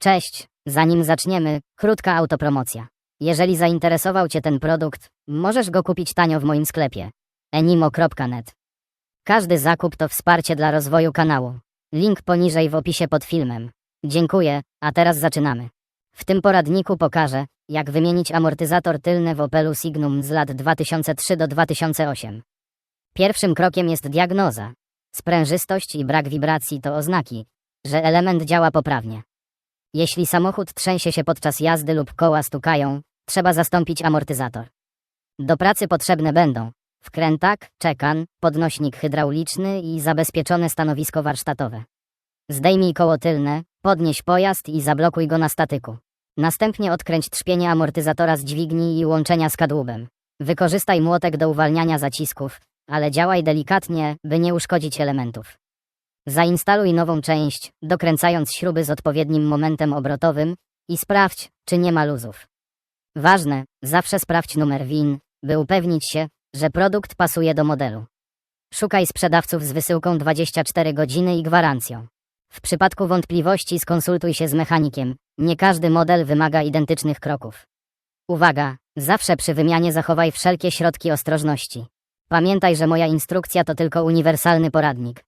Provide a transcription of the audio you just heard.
Cześć, zanim zaczniemy, krótka autopromocja. Jeżeli zainteresował Cię ten produkt, możesz go kupić tanio w moim sklepie enimo.net. Każdy zakup to wsparcie dla rozwoju kanału. Link poniżej w opisie pod filmem. Dziękuję, a teraz zaczynamy. W tym poradniku pokażę, jak wymienić amortyzator tylny w Opelu Signum z lat 2003 do 2008. Pierwszym krokiem jest diagnoza. Sprężystość i brak wibracji to oznaki, że element działa poprawnie. Jeśli samochód trzęsie się podczas jazdy lub koła stukają, trzeba zastąpić amortyzator. Do pracy potrzebne będą wkrętak, czekan, podnośnik hydrauliczny i zabezpieczone stanowisko warsztatowe. Zdejmij koło tylne, podnieś pojazd i zablokuj go na statyku. Następnie odkręć trzpienie amortyzatora z dźwigni i łączenia z kadłubem. Wykorzystaj młotek do uwalniania zacisków, ale działaj delikatnie, by nie uszkodzić elementów. Zainstaluj nową część, dokręcając śruby z odpowiednim momentem obrotowym i sprawdź, czy nie ma luzów. Ważne, zawsze sprawdź numer WIN, by upewnić się, że produkt pasuje do modelu. Szukaj sprzedawców z wysyłką 24 godziny i gwarancją. W przypadku wątpliwości skonsultuj się z mechanikiem. Nie każdy model wymaga identycznych kroków. Uwaga, zawsze przy wymianie zachowaj wszelkie środki ostrożności. Pamiętaj, że moja instrukcja to tylko uniwersalny poradnik.